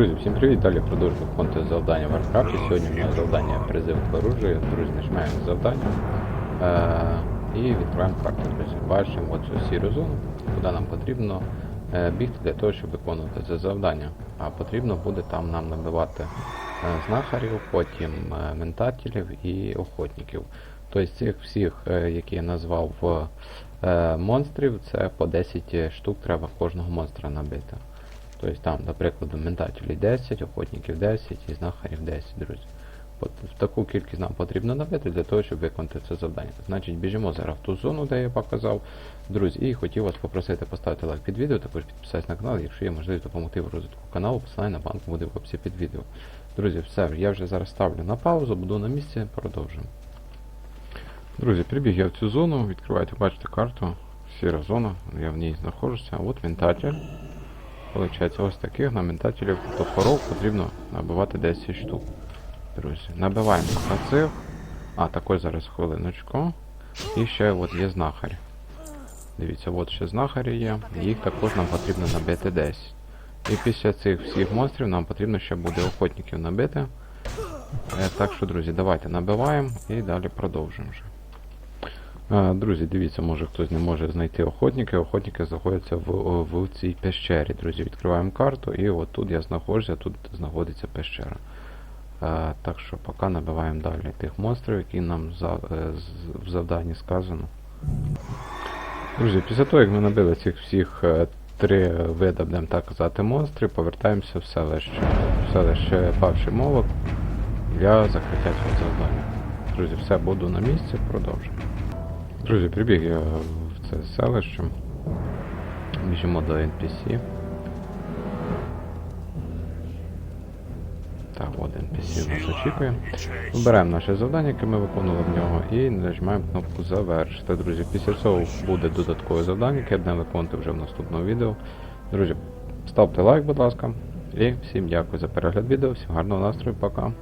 Друзі, всім привіт! Далі продовжую виконувати завдання в Warcraft. Сьогодні у нас завдання призив к оружию. Друзі, нажимаємо завдання е- і відкриваємо карту. Друзі, бачимо оцю сіру зону, куди нам потрібно е, бігти для того, щоб виконувати це завдання. А потрібно буде там нам набивати е, знахарів, потім е, ментателів і охотників. Тобто цих всіх, е, які я назвав е, монстрів, це по 10 штук треба кожного монстра набити. Тобто там, до прикладу, ментателів 10, охотників 10 і знахарів 10, друзі. От таку кількість нам потрібно набити для того, щоб виконати це завдання. Значить, біжимо зараз в ту зону, де я показав. Друзі, і хотів вас попросити поставити лайк під відео, також підписатися на канал, якщо є можливість допомогти в розвитку каналу, посилання на банку буде в описі під відео. Друзі, все, я вже зараз ставлю на паузу, буду на місці, продовжимо. Друзі, прибіг я в цю зону, відкривайте, бачите карту, сіра зона, я в ній знаходжуся. От ментатель. Получається, ось таких наментателів топоров потрібно набивати 10 штук. Друзі, набиваємо на цих. А, також зараз хвилиночку. І ще от є знахар. Дивіться, от ще знахарі є. Їх також нам потрібно набити 10. І після цих всіх монстрів нам потрібно ще буде охотників набити. Е, Так що, друзі, давайте набиваємо і далі продовжуємо вже. Друзі, дивіться, може хтось не може знайти охотники. Охотники знаходяться в, в цій пещері. Друзі, відкриваємо карту і от тут я знаходжуся, тут знаходиться пещера. Так що поки набиваємо далі тих монстрів, які нам е, в завданні сказано. Друзі, після того, як ми набили цих всіх е, три вида, будемо так казати, монстрів, повертаємося в селище. В селище Павший Молот для закриття цього завдання. Друзі, все, буду на місці, продовжуємо. Друзі, прибіг я в це селище. Біжимо до NPC. Так, от NPC нас очікує. Вибираємо наше завдання, яке ми виконували в нього, і нажимаємо кнопку завершити. Друзі, після цього буде додаткове завдання, яке будемо виконувати вже в наступному відео. Друзі, ставте лайк, будь ласка. І всім дякую за перегляд відео, всім гарного настрою, пока.